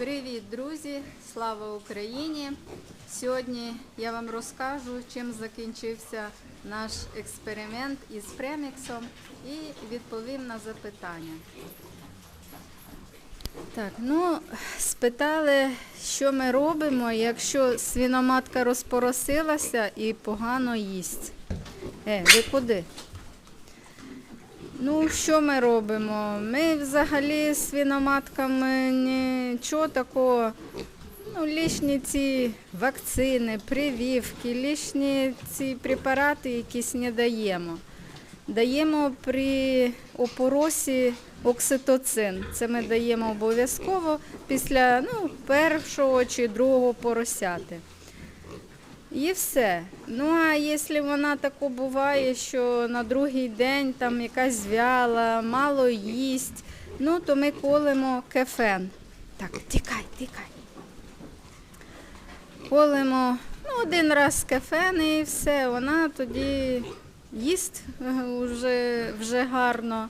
Привіт, друзі! Слава Україні! Сьогодні я вам розкажу, чим закінчився наш експеримент із преміксом і відповім на запитання. Так, ну спитали, що ми робимо, якщо свиноматка розпоросилася і погано їсть. Е, ви куди? Ну, що ми робимо? Ми взагалі з свиноматками нічого такого. Ну, лишні ці вакцини, прививки, лишні ці препарати якісь не даємо. Даємо при опоросі окситоцин. Це ми даємо обов'язково після ну, першого чи другого поросяти. І все. Ну а якщо вона тако буває, що на другий день там якась зв'яла, мало їсть, ну то ми колемо кефен. Так, тікай, тікай. Колемо ну, один раз кефен і все, вона тоді їсть е, вже, вже гарно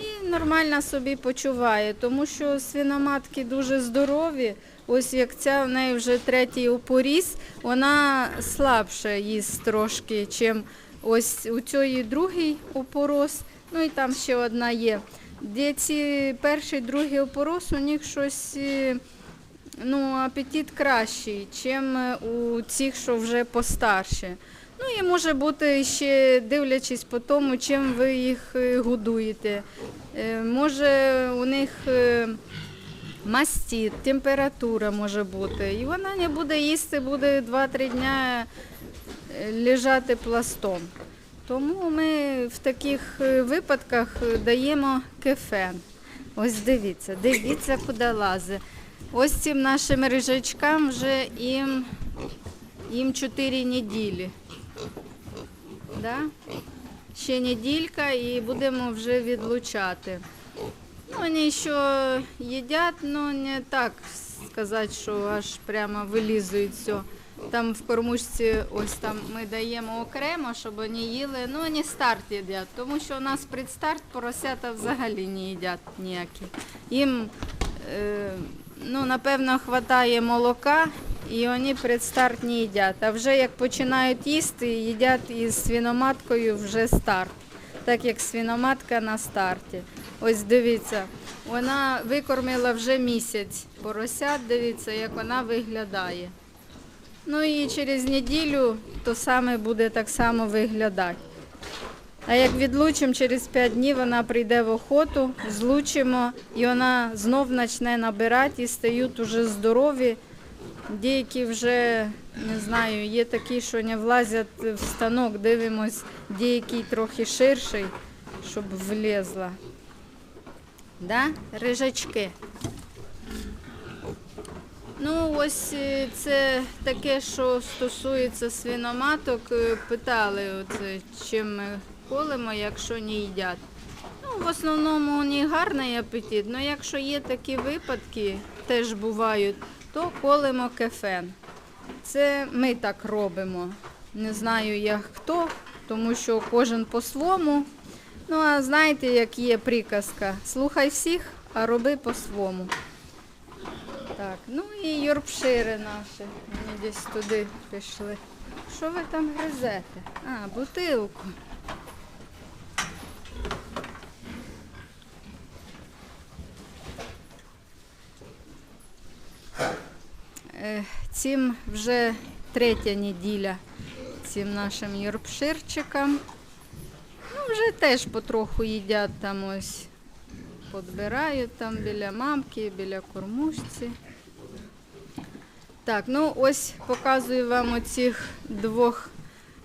і нормально собі почуває, тому що свиноматки дуже здорові. Ось як ця в неї вже третій опоріс, вона слабше їсть трошки, чим ось у цієї другий опорос, ну і там ще одна є. Де перший, другий опорос, у них щось е, ну, апетит кращий, чим е, у цих, що вже постарше. Ну і може бути ще дивлячись по тому, чим ви їх е, годуєте. Може у них мастит, температура може бути. І вона не буде їсти, буде 2-3 дня е, лежати пластом. Тому ми в таких е, випадках е, даємо кефен. Ось дивіться, дивіться, куди лазить. Ось цим нашим рижачкам вже їм, їм 4 неділі. Да? Ще неділька і будемо вже відлучати. Вони ще їдять, але не так сказати, що аж прямо вилізують все. Там в кормушці ось там ми даємо окремо, щоб вони їли. Ну, вони старт їдять, тому що у нас предстарт поросята взагалі не їдять ніякі. Їм, е, ну, напевно, вистачає молока, і вони предстарт не їдять. А вже як починають їсти, їдять із свиноматкою вже старт, так як свиноматка на старті. Ось дивіться, вона викормила вже місяць поросят, дивіться, як вона виглядає. Ну і через неділю то саме буде так само виглядати. А як відлучимо через 5 днів, вона прийде в охоту, злучимо і вона знов почне набирати і стають уже здорові. Деякі вже, не знаю, є такі, що не влазять в станок, дивимось, деякий трохи ширший, щоб влізла. Да? Рижачки. Ну, ось е, це таке, що стосується свиноматок. Е, Питали, оце, чим ми колемо, якщо не їдять. Ну, в основному у них гарний апетит, але якщо є такі випадки, теж бувають, то колемо кефен. Це ми так робимо. Не знаю, як хто, тому що кожен по-своєму. Ну, а знаєте, як є приказка, слухай всіх, а роби по-своєму. Так, ну і йоркшири наші. Вони десь туди пішли. Що ви там гризете? А, бутилку. Е, Цим вже третя неділя цим нашим йоркширчикам. Вже теж потроху їдять там ось. Подбирають там біля мамки, біля кормушці. Так, ну ось показую вам оцих двох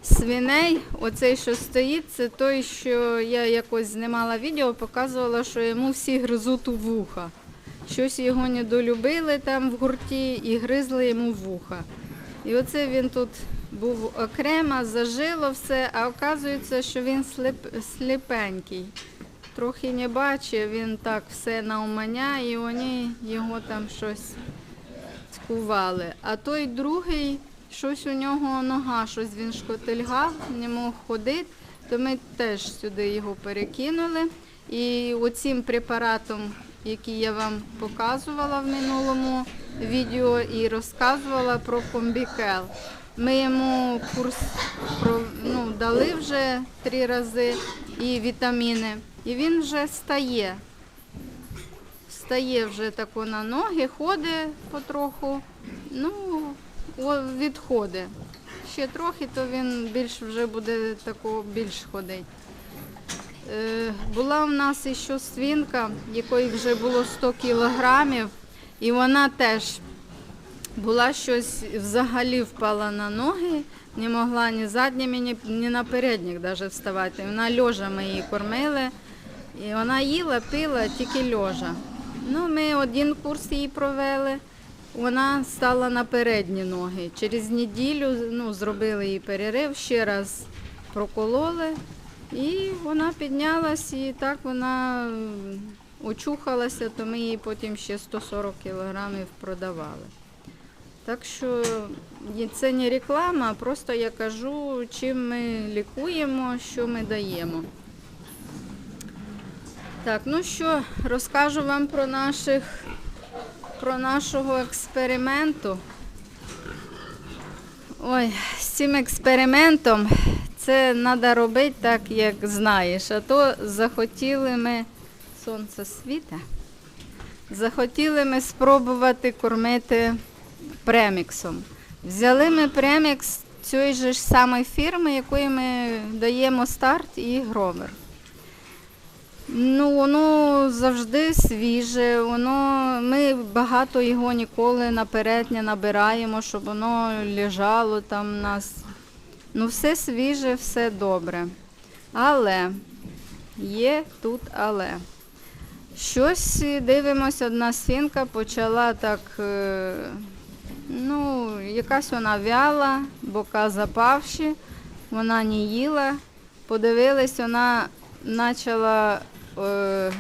свиней. Оцей, що стоїть, це той, що я якось знімала відео, показувала, що йому всі гризуть у вуха. Щось його недолюбили там в гурті і гризли йому вуха. І оце він тут був окремо, зажило все, а оказується, що він сліп, сліпенький. Трохи не бачив, він так все науманя, і вони його там щось цькували. А той другий, щось у нього нога, щось він шкотильгав, не мог ходити, то ми теж сюди його перекинули. І оцим препаратом, який я вам показувала в минулому відео і розказувала про комбікел. Ми йому курс ну, дали вже три рази і вітаміни, і він вже стає. Стає вже тако на ноги, ходить потроху, ну, відходить. Ще трохи, то він більш вже буде тако більш ходить. Е, була в нас ще свинка, якої вже було 100 кілограмів, і вона теж була щось взагалі впала на ноги, не могла ні задніми, ні, ні на передніх даже вставати. Вона льожа ми її кормили, і вона їла, пила тільки льожа. Ну, ми один курс її провели. Вона стала на передні ноги. Через неділю ну, зробили їй перерив, ще раз прокололи, і вона піднялась, і так вона очухалася, то ми їй потім ще 140 кілограмів продавали. Так що це не реклама, просто я кажу, чим ми лікуємо, що ми даємо. Так, ну що, розкажу вам про наших про нашого експерименту. Ой, з цим експериментом це треба робити так, як знаєш. А то захотіли ми сонце світе. Захотіли ми спробувати кормити преміксом. Взяли ми премікс цієї ж самої фірми, якої ми даємо старт і гровер. Ну, воно завжди свіже, воно, ми багато його ніколи наперед не набираємо, щоб воно лежало там у нас. Ну, все свіже, все добре. Але є тут але. Щось дивимося, одна свинка почала так, е, ну, якась вона вяла, бока запавші, вона не їла. Подивились, вона почала е,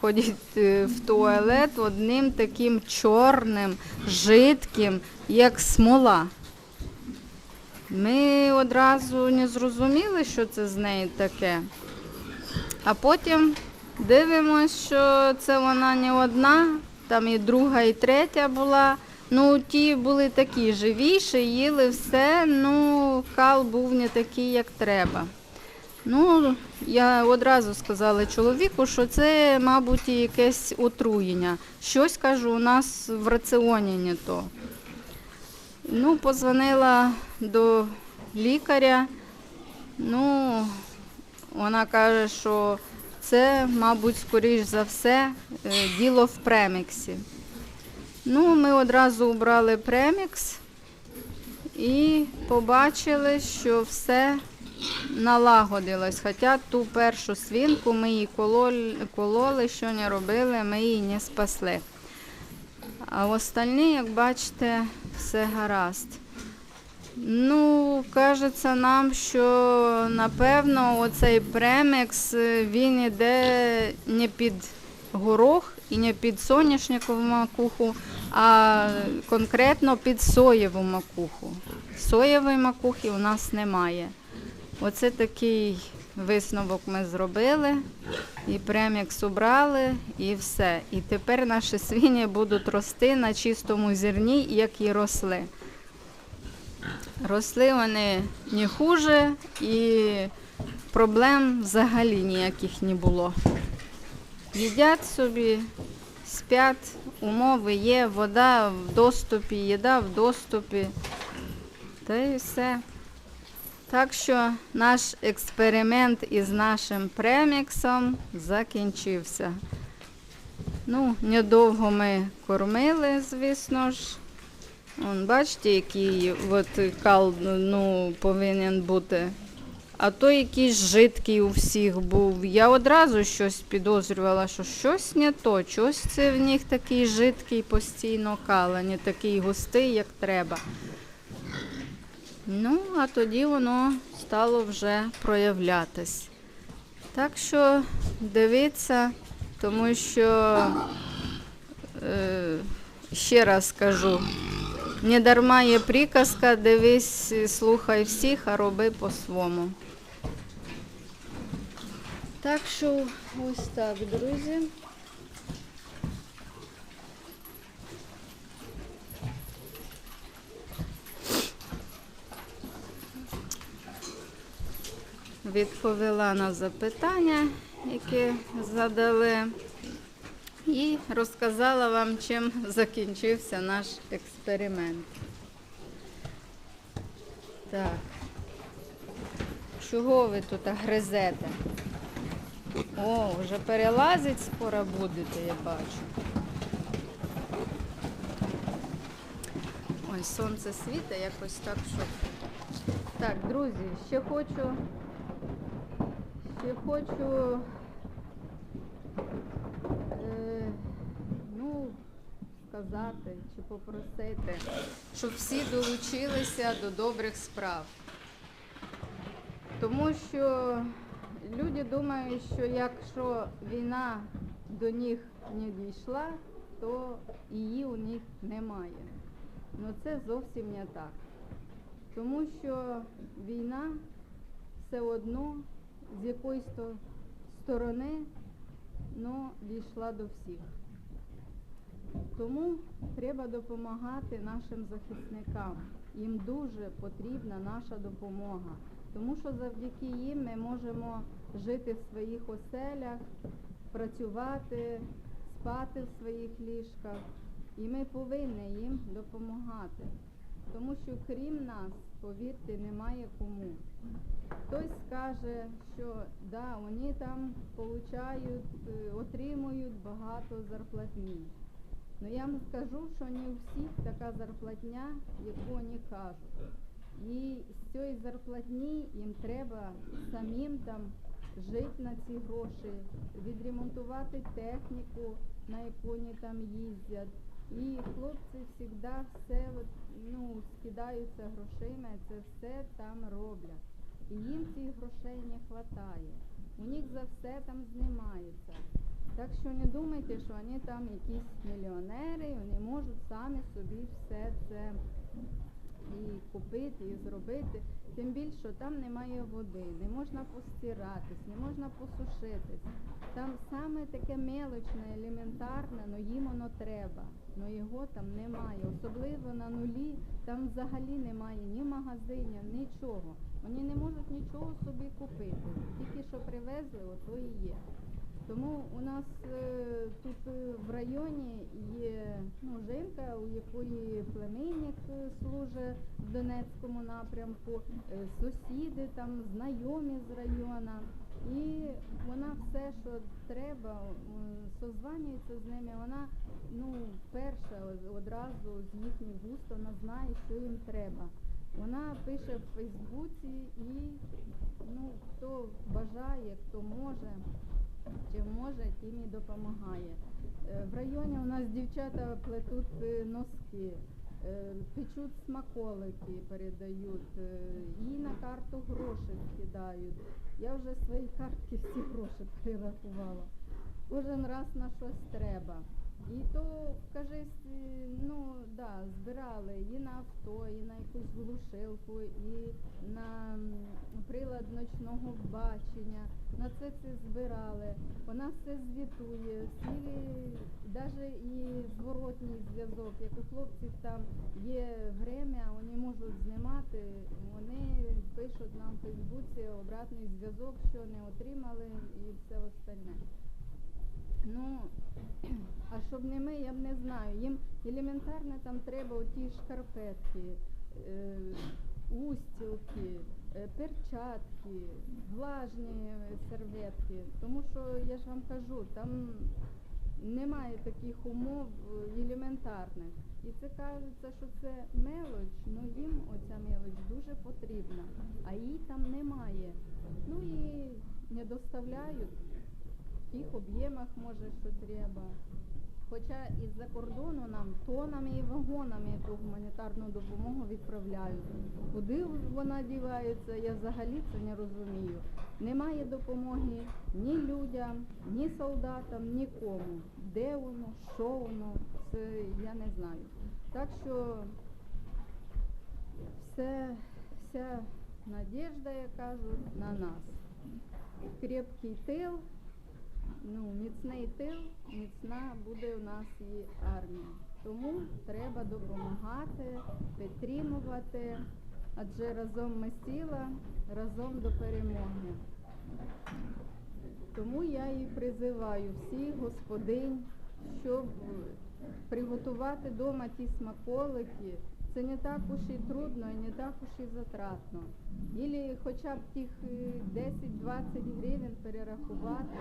ходити в туалет одним таким чорним, жидким, як смола. Ми одразу не зрозуміли, що це з нею таке. А потім дивимося, що це вона не одна, там і друга, і третя була. Ну, ті були такі живіші, їли все, ну, кал був не такий, як треба. Ну, я одразу сказала чоловіку, що це, мабуть, якесь отруєння. Щось кажу, у нас в раціоні не то. Ну, позвонила до лікаря. Ну, вона каже, що це, мабуть, скоріш за все, е, діло в преміксі. Ну, ми одразу убрали премікс і побачили, що все налагодилось. Хоча ту першу свинку ми її кололи, кололи, що не робили, ми її не спасли. А в остальні, як бачите, все гаразд. Ну, кажеться нам, що напевно оцей премікс е, він іде не під горох і не під соняшникову макуху, а конкретно під соєву макуху. Соєвої макухи у нас немає. Оце такий висновок ми зробили, і премікс убрали, і все. І тепер наші свині будуть рости на чистому зерні, як і росли. Росли вони не хуже і проблем взагалі ніяких не було. Їдять собі, спять, умови є, вода в доступі, їда в доступі. Та і все. Так що наш експеримент із нашим преміксом закінчився. Ну, недовго ми кормили, звісно ж. Вон, бачите, який от кал ну, повинен бути. А то якийсь жидкий у всіх був. Я одразу щось підозрювала, що щось не то, щось це в них такий жидкий постійно кал, а не такий густий, як треба. Ну, а тоді воно стало вже проявлятись. Так що дивіться, тому що, е, ще раз скажу, не дарма є приказка, дивись, слухай всіх, а роби по-своєму. Так що ось так, друзі. Відповіла на запитання, які задали, і розказала вам, чим закінчився наш експеримент. Так, чого ви тут гризете? О, вже перелазить скоро будете, я бачу. Ой, сонце світить якось так, що. Так, друзі, ще хочу. Ще хочу. Е, ну, сказати чи попросити, щоб всі долучилися до добрих справ. Тому що люди думають, що якщо війна до них не дійшла, то її у них немає. Ну це зовсім не так. Тому що війна все одно з якоїсь то сторони ну, дійшла до всіх. Тому треба допомагати нашим захисникам. Їм дуже потрібна наша допомога. Тому що завдяки їм ми можемо жити в своїх оселях, працювати, спати в своїх ліжках. І ми повинні їм допомагати. Тому що крім нас, повірте, немає кому. Хтось скаже, що да, вони там получають, е, отримують багато зарплатні. Ну я вам скажу, що не у всіх така зарплатня, яку вони кажуть. І з цієї зарплатні їм треба самим там жити на ці гроші, відремонтувати техніку, на яку вони там їздять. І хлопці завжди все от, ну, скидаються грошима, це все там роблять. І їм цих грошей не вистачає. У них за все там знімається. Так що не думайте, що вони там якісь мільйонери, вони можуть самі собі все це і купити, і зробити. Тим більше, там немає води, не можна постиратись, не можна посушитись. Там саме таке мелочне, елементарне, але їм воно треба. але його там немає. Особливо на нулі, там взагалі немає ні магазинів, нічого. Вони не можуть нічого собі купити. Тільки що привезли, ото і є. Тому у нас е, тут е, в районі є ну, жінка, у якої племінник е, служить в Донецькому напрямку, сусіди там, знайомі з району. І вона все, що треба, созванюється з ними. Вона ну, перша одразу з їхніх вуст вона знає, що їм треба. Вона пише в Фейсбуці і ну, хто бажає, хто може, чи може, тим і допомагає. Е, В районі у нас дівчата плетуть е, носки, е, печуть смаколики, передають, їй на карту гроші кидають. Я вже свої картки всі гроші перерахувала. Кожен раз на щось треба. І то, кажись, ну да, збирали і на авто, і на якусь глушилку, і на прилад ночного бачення. На це все збирали. Вона все звітує, всі навіть і зворотній зв'язок. Як у хлопців там є время, вони можуть знімати, вони пишуть нам в Фейсбуці обратний зв'язок, що не отримали і все остальне. Ну, а щоб не ми, я б не знаю. Їм елементарно там треба оті шкарпетки, е, устілки, е, перчатки, влажні серветки. Тому що я ж вам кажу, там немає таких умов е, елементарних. І це кажеться, що це мелоч, ну їм оця мелоч дуже потрібна, а її там немає. Ну і не доставляють тих об'ємах, може, що треба. Хоча із-за кордону нам тонами і вагонами ту гуманітарну допомогу відправляють. Куди вона дівається, я взагалі це не розумію. Немає допомоги ні людям, ні солдатам, нікому. Де воно, що воно, це я не знаю. Так що все, вся надіжда, як кажуть, на нас. Крепкий тил, ну, міцний тил, міцна буде у нас і армія. Тому треба допомагати, підтримувати адже разом ми сила, разом до перемоги. Тому я і призиваю всіх господинь, щоб приготувати вдома ті смаколики. Це не так уж і трудно і не так уж і затратно. Ілі хоча б тих е, 10-20 гривень перерахувати,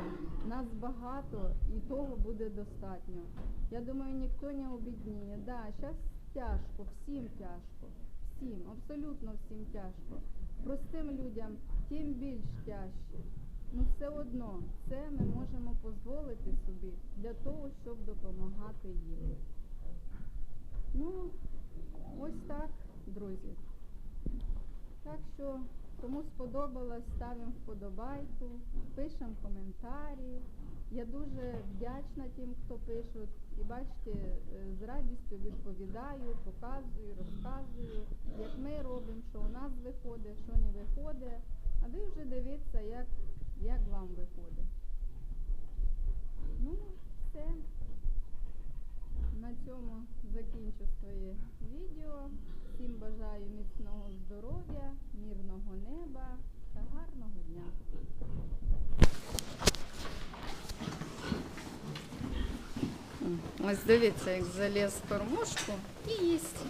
нас багато і того буде достатньо. Я думаю, ніхто не обідніє. Да, зараз тяжко, всім тяжко, всім, абсолютно всім тяжко. Простим людям тим більш тяжче. Ну все одно це ми можемо дозволити собі для того, щоб допомагати їм. Ну, ось так, друзі. Так що, кому сподобалось, ставимо вподобайку, пишемо коментарі. Я дуже вдячна тим, хто пишуть. І бачите, е, з радістю відповідаю, показую, розказую, як ми робимо, що у нас виходить, що не виходить. А ви вже дивіться, як, як вам виходить. Ну, все. На цьому закінчу своє міцного здоров'я, мирного неба та гарного дня. Ось дивіться, як заліз в кормушку і їсть.